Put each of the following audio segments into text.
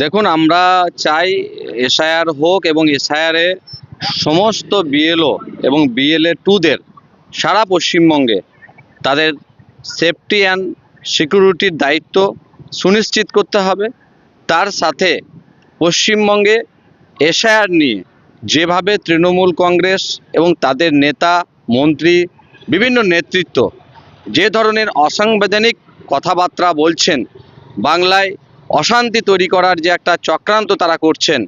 দেখুন, আমরা চাই এসআইআর হোক এবং এসআইআরে সমস্ত বিএলও এবং বিএলএ টুদের সারা পশ্চিমবঙ্গে তাদের সেফটি অ্যান্ড সিকিউরিটির দায়িত্ব সুনিশ্চিত করতে হবে। তার সাথে পশ্চিমবঙ্গে এসআইআর নিয়ে যেভাবে তৃণমূল কংগ্রেস এবং তাদের নেতা, মন্ত্রী, বিভিন্ন নেতৃত্ব যে ধরনের অসাংবিধানিক কথাবার্তা বলছেন, বাংলায় অশান্তি তৈরি করার যে একটা চক্রান্ত তারা করছেন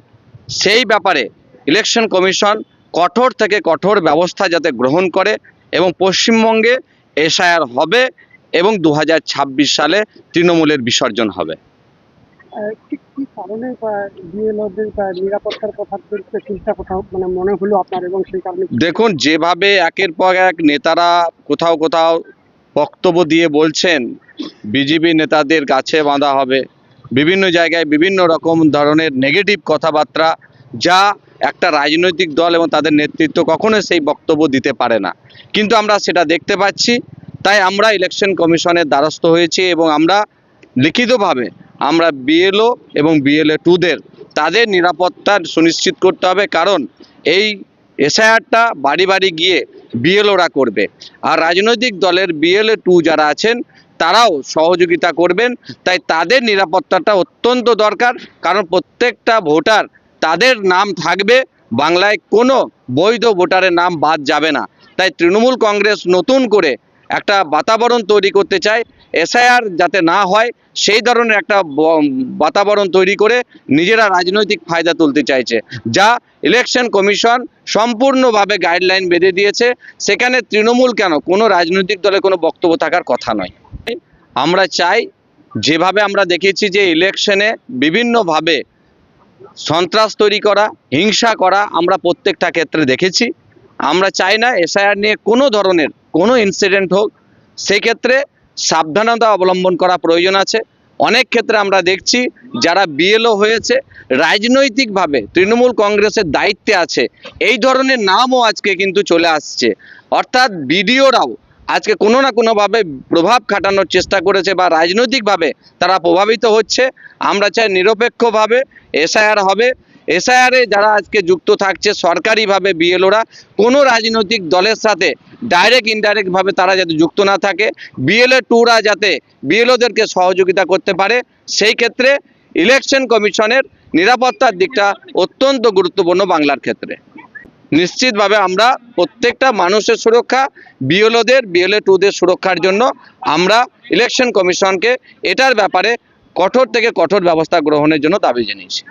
সেই ব্যাপারে ইলেকশন কমিশন কঠোর থেকে কঠোর ব্যবস্থা যাতে গ্রহণ করে এবং পশ্চিমবঙ্গে এসআইআর হবে এবং দু হাজার ছাব্বিশ সালে তৃণমূলের বিসর্জন হবে। দেখুন যেভাবে একের পর এক নেতারা কোথাও কোথাও বক্তব্য দিয়ে বলছেন বিজেপি নেতাদের গাছে বাঁধা হবে। বিভিন্ন জায়গায় বিভিন্ন রকম ধরনের নেগেটিভ কথাবার্তা যা একটা রাজনৈতিক দল এবং তাদের নেতৃত্ব কখনো সেই বক্তব্য দিতে পারে না। কিন্তু আমরা সেটা দেখতে পাচ্ছি, তাই আমরা ইলেকশন কমিশনের দ্বারস্থ হয়েছি এবং আমরা লিখিতভাবে আমরা বিএলও এবং বিএলএ টুদের তাদের নিরাপত্তা সুনিশ্চিত করতে হবে কারণ এই এসআইআরটা বাড়ি বাড়ি গিয়ে বিএলওরা করবে। আর রাজনৈতিক দলের বিএলএ টু যারা আছেন তারাও সহযোগিতা করবেন। তাই তাদের নিরাপত্তাটা অত্যন্ত দরকার। কারণ প্রত্যেকটা ভোটার তাদের নাম থাকবে, বাংলায় কোনো বৈধ ভোটারের নাম বাদ যাবে না। তাই তৃণমূল কংগ্রেস নতুন করে একটা বাতাবরণ তৈরি করতে চায়। এসআইআর যাতে না হয়, সেই ধরনের একটা বাতাবরণ তৈরি করে নিজেরা রাজনৈতিক ফায়দা তুলতে চাইছে। যা ইলেকশন কমিশন সম্পূর্ণভাবে গাইডলাইন বেঁধে দিয়েছে। সেখানে তৃণমূল কেন? কোনো রাজনৈতিক দলের কোনো বক্তব্য থাকার কথা নয়। আমরা চাই যেভাবে আমরা দেখেছি যে ইলেকশনে বিভিন্নভাবে সন্ত্রাস তৈরি করা, হিংসা করা আমরা প্রত্যেকটা ক্ষেত্রে দেখেছি। আমরা চাই না এসআইআর নিয়ে কোনো ধরনের কোনো ইনসিডেন্ট হোক। সেক্ষেত্রে সাবধানতা অবলম্বন করা প্রয়োজন আছে। অনেক ক্ষেত্রে আমরা দেখছি যারা বিএলও হয়েছে, রাজনৈতিকভাবে তৃণমূল কংগ্রেসের দায়িত্বে আছে। এই ধরনের নামও আজকে কিন্তু চলে আসছে। অর্থাৎ বিডিওরাও আজকে কোনো না কোনোভাবে প্রভাব খাটানোর চেষ্টা করেছে বা রাজনৈতিকভাবে তারা প্রভাবিত হচ্ছে। আমরা চাই নিরপেক্ষভাবে এসআইআর হবে। এসআইআরে যারা আজকে যুক্ত থাকছে সরকারিভাবে বিএলওরা, কোনো রাজনৈতিক দলের সাথে ডাইরেক্ট ইনডাইরেক্টভাবে তারা যাতে যুক্ত না থাকে। বিএলএ টুরা যাতে বিএলওদেরকে সহযোগিতা করতে পারে, সেই ক্ষেত্রে ইলেকশন কমিশনের নিরাপত্তার দিকটা অত্যন্ত গুরুত্বপূর্ণ বাংলার ক্ষেত্রে। নিশ্চিতভাবে আমরা প্রত্যেকটা মানুষের সুরক্ষা, বিএলওদের বিএলএ টুদের সুরক্ষার জন্য আমরা ইলেকশন কমিশনকে এটার ব্যাপারে কঠোর থেকে কঠোর ব্যবস্থা গ্রহণের জন্য দাবি জানিয়েছি।